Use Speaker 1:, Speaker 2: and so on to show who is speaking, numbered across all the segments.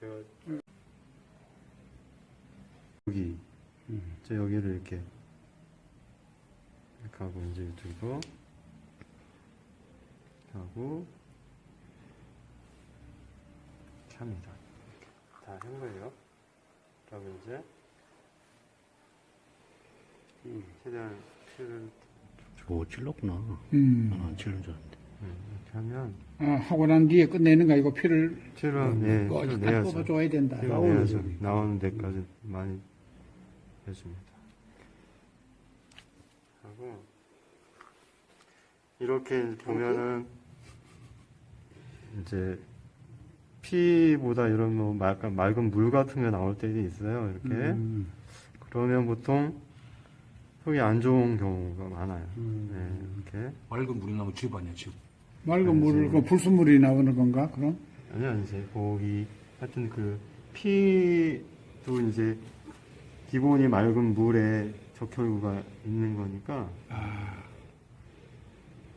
Speaker 1: 제가 여기 저 여기를 이렇게 이렇게 하고 이제 두고 이렇게 하고 이렇게 합니다. 다 한 거예요. 그러면 이제 최대한 피를
Speaker 2: 오, 찔렀구나.
Speaker 3: 음.
Speaker 2: 나는 안 찔른 줄 알았는데.
Speaker 1: 음, 이렇게 하면
Speaker 3: 아, 하고 난 뒤에 끝내는 거 아니고 피를
Speaker 1: 피를 피를
Speaker 3: 딱
Speaker 1: 내야죠.
Speaker 3: 뽑아줘야 된다.
Speaker 1: 피를 내야죠. 나오는 데까지 많이 해줍니다. 하고 이렇게 보면은 이제 피보다 이런 뭐 약간 맑은 물 같은 게 나올 때도 있어요. 이렇게
Speaker 3: 음.
Speaker 1: 그러면 보통 속이 안 좋은 경우가 많아요.
Speaker 3: 음.
Speaker 1: 네, 이렇게
Speaker 4: 맑은 물이 나면 즙 아니야 즙
Speaker 3: 맑은 물, 그 불순물이 나오는 건가? 그럼?
Speaker 1: 아니요, 이제 거기 하여튼 그 피도 이제 기본이 맑은 물에 적혈구가 있는 거니까
Speaker 3: 아,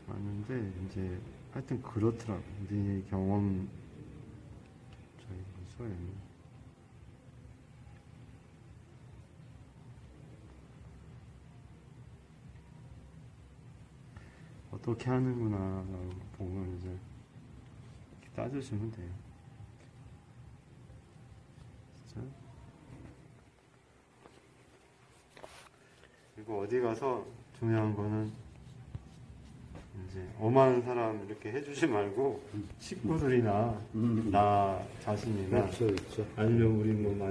Speaker 1: 맞는데 이제 하여튼 그렇더라고. 네 경험 저기 뭐죠? 어떻게 하는구나 라고 보면 이제 이렇게 따져주면 돼요. 진짜. 그리고 어디 가서 중요한 거는 이제 엄한 사람 이렇게 해주지 말고 식구들이나 나 자신이나
Speaker 2: 있어, 있어.
Speaker 1: 아니면 우리 뭐 만약